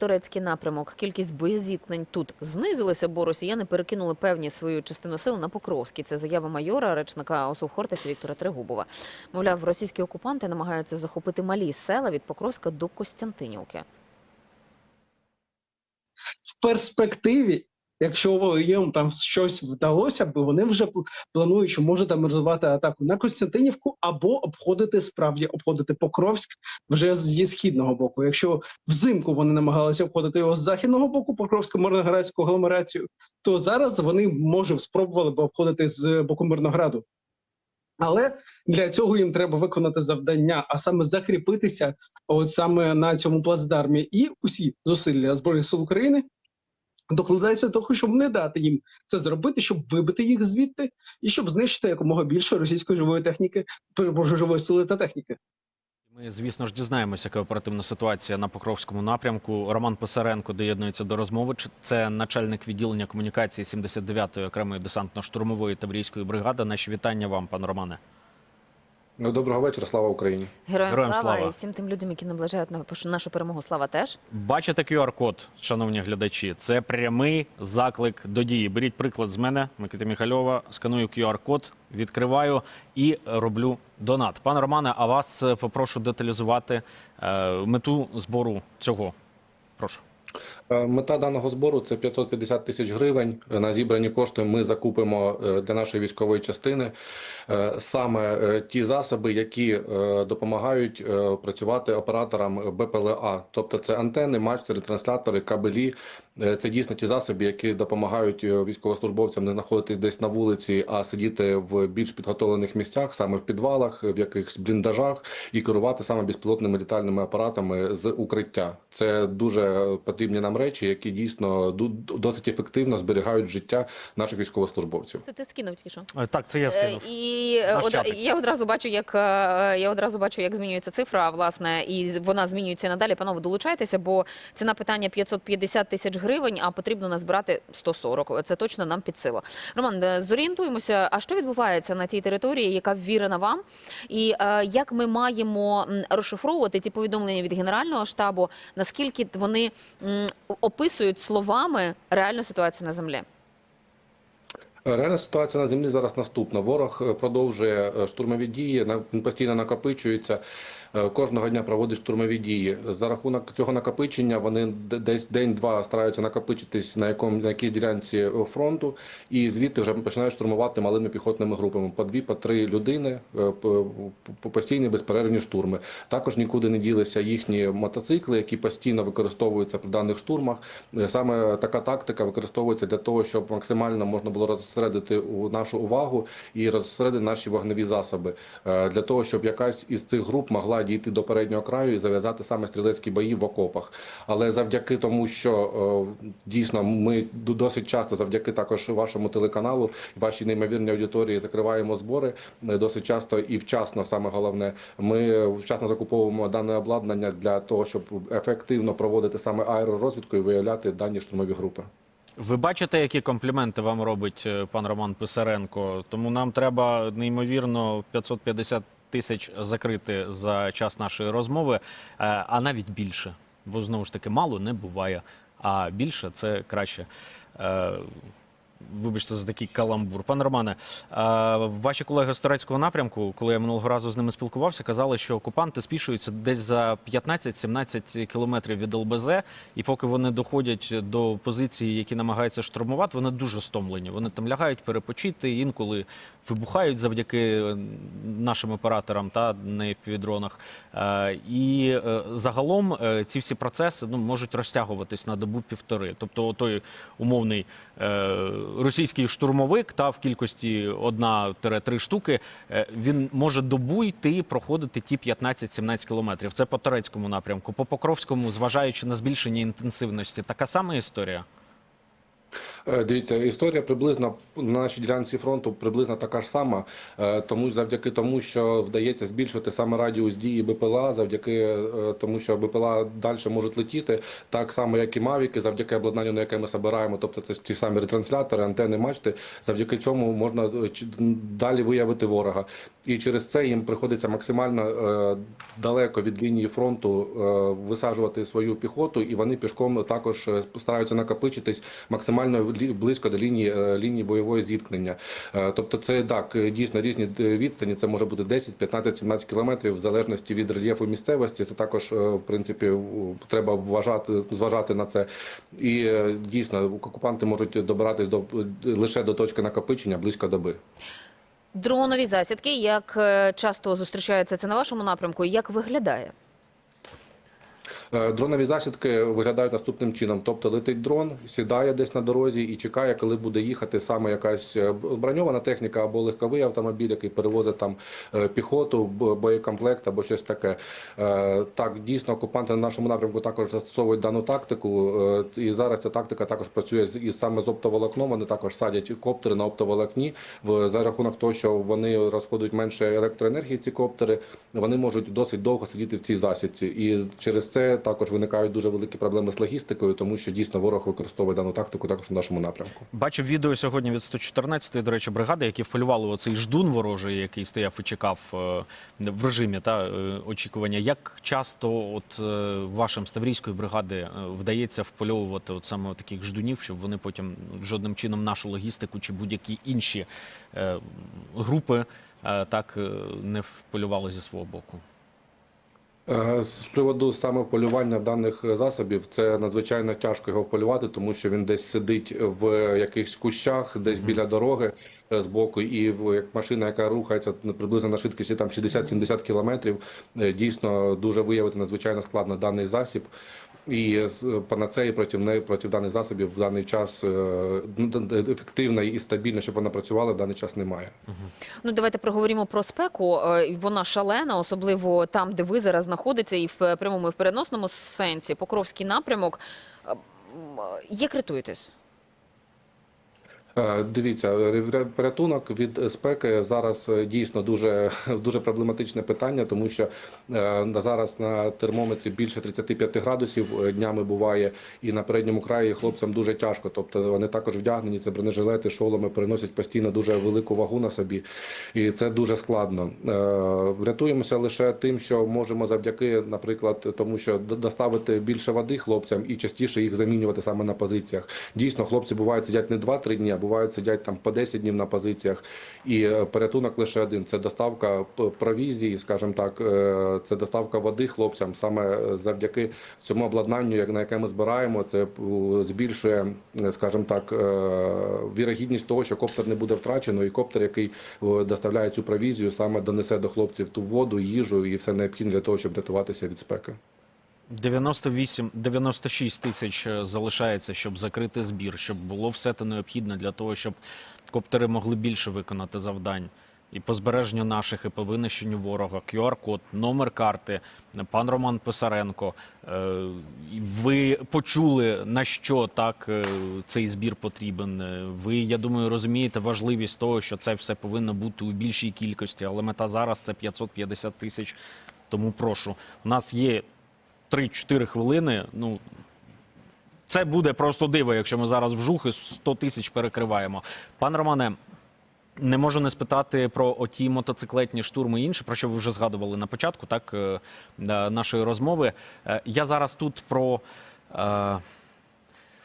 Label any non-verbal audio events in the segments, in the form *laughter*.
турецький напрямок. Кількість боєзіткнень тут знизилася, бо росіяни перекинули певні свою частину сил на Покровський. Це заява майора, речника ОСУ Хортиця Віктора Трегубова. Мовляв, російські окупанти намагаються захопити малі села від Покровська до Костянтинівки. в перспективі, якщо їм там щось вдалося б, вони вже планують, що може там розвивати атаку на Костянтинівку або обходити справді обходити Покровськ вже з східного боку. Якщо взимку вони намагалися обходити його з західного боку, Покровську мирноградську агломерацію, то зараз вони може спробували б обходити з боку Мирнограду. Але для цього їм треба виконати завдання, а саме закріпитися, от саме на цьому плацдармі, і усі зусилля збройних сил України докладаються до того, щоб не дати їм це зробити, щоб вибити їх звідти, і щоб знищити якомога більше російської живої техніки, живої сили та техніки. Ми, звісно ж, дізнаємося, яка оперативна ситуація на Покровському напрямку. Роман Писаренко доєднується до розмови. Це начальник відділення комунікації 79-ї окремої десантно-штурмової таврійської бригади. Наші вітання вам, пане Романе. Ну, доброго вечора, слава Україні. Героям, Героям слава, слава. і всім тим людям, які наближають на- нашу перемогу. Слава теж. Бачите QR-код, шановні глядачі. Це прямий заклик до дії. Беріть приклад з мене, Микита Міхальова. Сканую QR-код, відкриваю і роблю донат. Пане Романе, а вас е, попрошу деталізувати е, мету збору цього. Прошу. Е, Мета даного збору це 550 тисяч гривень. На зібрані кошти ми закупимо е, для нашої військової частини е, саме ті засоби, які допомагають працювати операторам БПЛА, тобто це антени, мачти, транслятори, кабелі. Е, Це дійсно ті засоби, які допомагають е, військовослужбовцям не знаходитись десь на вулиці, а сидіти в більш підготовлених місцях, саме в підвалах, в якихось бліндажах, і керувати саме безпілотними літальними апаратами з укриття. Це дуже потрібні нам речі, які дійсно ду- досить ефективно зберігають життя наших військовослужбовців. Це ти скинув тільки що. Е, Так, це я скинув. І одра- я одразу бачу, як я одразу бачу, як змінюється цифра, власне, і вона змінюється надалі. Панове, долучайтеся, бо ціна питання 550 тисяч гривень, а потрібно назбирати 140. Це точно нам під силу. Роман, е, зорієнтуємося, а що відбувається на цій території, яка ввірена вам, і е, як ми маємо розшифровувати ті повідомлення від генерального штабу, наскільки вони описують словами реальну ситуацію на землі? Реальна ситуація на землі зараз наступна. Ворог е, продовжує е, штурмові дії, він постійно накопичується. е, Кожного дня проводить штурмові дії. За рахунок цього накопичення вони десь день-два стараються накопичитись на якому на якійсь ділянці фронту, і звідти вже починають штурмувати малими піхотними групами по дві, по три людини, по- по- постійні безперервні штурми. Також нікуди не ділися їхні мотоцикли, які постійно використовуються при даних штурмах. Саме така тактика використовується для того, щоб максимально можна було розсередити нашу увагу і розсередити наші вогневі засоби е, для того, щоб якась із цих груп могла дійти до переднього краю і зав'язати саме стрілецькі бої в окопах. Але завдяки тому, що е, дійсно ми досить часто, завдяки також вашому телеканалу, вашій неймовірній аудиторії, закриваємо збори е, досить часто і вчасно. Саме головне, ми вчасно закуповуємо дане обладнання для того, щоб ефективно проводити саме аеророзвідку і виявляти дані штурмові групи. Ви бачите, які компліменти вам робить е, пан Роман Писаренко. Тому нам треба неймовірно 550 тисяч закрити за час нашої розмови, е, а навіть більше. Бо знову ж таки мало не буває. А більше це краще. Вибачте за такий каламбур. Пане Романе, ваші колеги з турецького напрямку, коли я минулого разу з ними спілкувався, казали, що окупанти спішуються десь за 15-17 кілометрів від ЛБЗ, і поки вони доходять до позиції, які намагаються штурмувати, вони дуже стомлені. Вони там лягають перепочити, інколи вибухають завдяки е, нашим операторам та на FPV-дронах. Е, І е, загалом ці всі процеси ну, можуть розтягуватись на добу півтори. Тобто, той умовний російський штурмовик та в кількості одна-три штуки, е, він може добу йти проходити ті 15-17 кілометрів. Це по турецькому напрямку. По Покровському, зважаючи на збільшення інтенсивності, така сама історія. Е, Дивіться, історія приблизно на нашій ділянці фронту приблизно така ж сама, е, тому завдяки тому, що вдається збільшувати саме радіус дії БПЛА, завдяки е, тому, що БПЛА далі можуть летіти, так само як і мавіки, завдяки обладнанню, на яке ми збираємо, тобто це ті самі ретранслятори, антени, мачти. Завдяки цьому можна далі виявити ворога. І через це їм приходиться максимально далеко від лінії фронту висаджувати свою піхоту, і вони пішком також стараються накопичитись максимально близько до лінії е, лінії бойової зіткнення. Е, Тобто, це так дійсно різні е, відстані. Це може бути 10, 15, 17 кілометрів в залежності від рельєфу місцевості. Це також в принципі треба вважати зважати на це. І дійсно окупанти можуть добиратись до лише до точки накопичення близько доби. Дронові засідки, як часто зустрічаються це на вашому напрямку, як виглядає? Е, Дронові засідки виглядають наступним чином: тобто летить дрон, сідає десь на дорозі і чекає, коли буде їхати саме якась е, броньована техніка або легковий автомобіль, який перевозить там е, піхоту, боєкомплект або щось таке. Так, дійсно, окупанти на нашому напрямку також застосовують дану тактику. І зараз ця тактика також працює і саме з оптоволокном. Вони також садять коптери на оптоволокні. За рахунок того, що вони розходують менше електроенергії. Ці коптери вони можуть досить довго сидіти в цій засідці, і через це також виникають дуже великі проблеми з логістикою, тому що дійсно ворог використовує дану тактику також в нашому напрямку. Бачив відео сьогодні від 114-ї, до речі, бригади, які вполювали оцей ждун ворожий, який стояв і чекав е, в режимі та е, очікування. Як часто от е, вашим Ставрійської бригади вдається впольовувати от саме таких ждунів, щоб вони потім жодним чином нашу логістику чи будь-які інші групи так не вполювали зі свого боку? Е, З приводу саме полювання даних засобів, це надзвичайно тяжко його вполювати, тому що він десь сидить в якихось кущах, десь біля дороги е, з боку, і як машина, яка рухається приблизно на швидкості там 60-70 кілометрів, е, дійсно дуже виявити надзвичайно складно даний засіб. І з- панацеї проти неї проти даних засобів в даний час е, ефективна і стабільна, щоб вона працювала, в даний час немає. Ну, давайте проговоримо про спеку. Е, Вона шалена, особливо там, де ви зараз знаходитеся, і в прямому і в переносному сенсі. Покровський напрямок. Е, Як рятуєтесь? Е, Дивіться, порятунок від спеки зараз е, дійсно дуже *laughs* дуже проблематичне питання, тому що е, зараз на термометрі більше 35 градусів днями буває, і на передньому краї хлопцям дуже тяжко. Тобто вони також вдягнені, це бронежилети, шоломи переносять постійно дуже велику вагу на собі, і це дуже складно. Врятуємося лише тим, що можемо завдяки, наприклад, тому що доставити більше води хлопцям і частіше їх замінювати саме на позиціях. Дійсно, хлопці бувають сидять не 2-3 дні, бувають сидять там по 10 днів на позиціях. І е, порятунок лише один: це доставка провізії, скажімо так, е, це доставка води хлопцям. Саме е, завдяки цьому обладнанню, на яке ми збираємо, це е, збільшує, е, скажімо так, е, вірогідність того, що коптер не буде втрачено, і коптер, який е, доставляє цю провізію, саме донесе до хлопців ту воду, їжу і все необхідне для того, щоб рятуватися від спеки. 98, 96 тисяч е, залишається, щоб закрити збір, щоб було все те необхідне для того, щоб коптери могли більше виконати завдань. І по збереженню наших, і по винищенню ворога, QR-код, номер карти, пан Роман Писаренко. е, Ви почули, на що так е, цей збір потрібен. Ви, я думаю, розумієте важливість того, що це все повинно бути у більшій кількості, але мета зараз це 550 тисяч. Тому прошу, у нас є 3-4 хвилини. Ну це буде просто диво, якщо ми зараз вжухи 100 тисяч перекриваємо. Пан Романе, не можу не спитати про оті мотоциклетні штурми і інше, про що ви вже згадували на початку, так е, е, нашої розмови. Е, Я зараз тут про.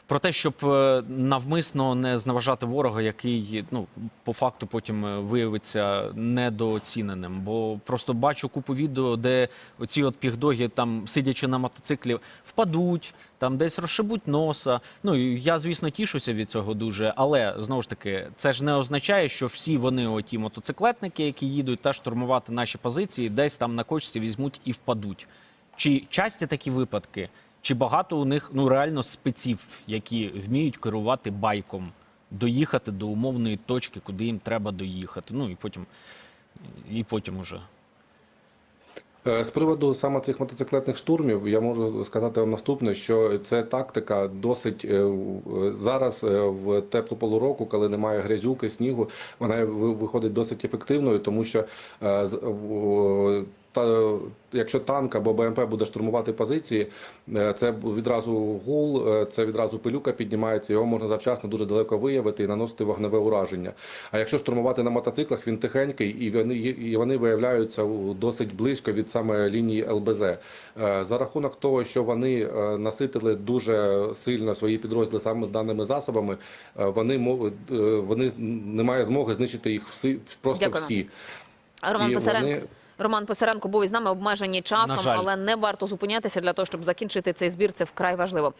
Про те, щоб е, навмисно не зневажати ворога, який ну по факту потім е, виявиться недооціненим. Бо просто бачу купу відео, де оці от пігдоги, там сидячи на мотоциклі, впадуть, там десь розшибуть носа. Ну я, звісно, тішуся від цього дуже. Але знову ж таки, це ж не означає, що всі вони, оті мотоциклетники, які їдуть та штурмувати наші позиції, десь там на кочці візьмуть і впадуть. Чи часті такі випадки? Чи багато у них ну реально спеців, які вміють керувати байком, доїхати до умовної точки, куди їм треба доїхати? Ну і потім, і потім уже. Е, З приводу саме цих мотоциклетних штурмів, я можу сказати вам наступне, що це тактика досить е, зараз е, в теплу полу року, коли немає грязюки, снігу, вона виходить досить ефективною, тому що та, якщо танк або БМП буде штурмувати позиції, е, це відразу гул, е, це відразу пилюка піднімається, його можна завчасно дуже далеко виявити і наносити вогневе ураження. А якщо штурмувати на мотоциклах, він тихенький і вони, і вони виявляються досить близько від саме лінії ЛБЗ. Е, За рахунок того, що вони наситили дуже сильно свої підрозділи саме даними засобами, вони вони немає змоги знищити їх всі просто Дякую. всі. Роман вони- Роман Писаренко був із нами обмежені часом, але не варто зупинятися для того, щоб закінчити цей збір. Це вкрай важливо.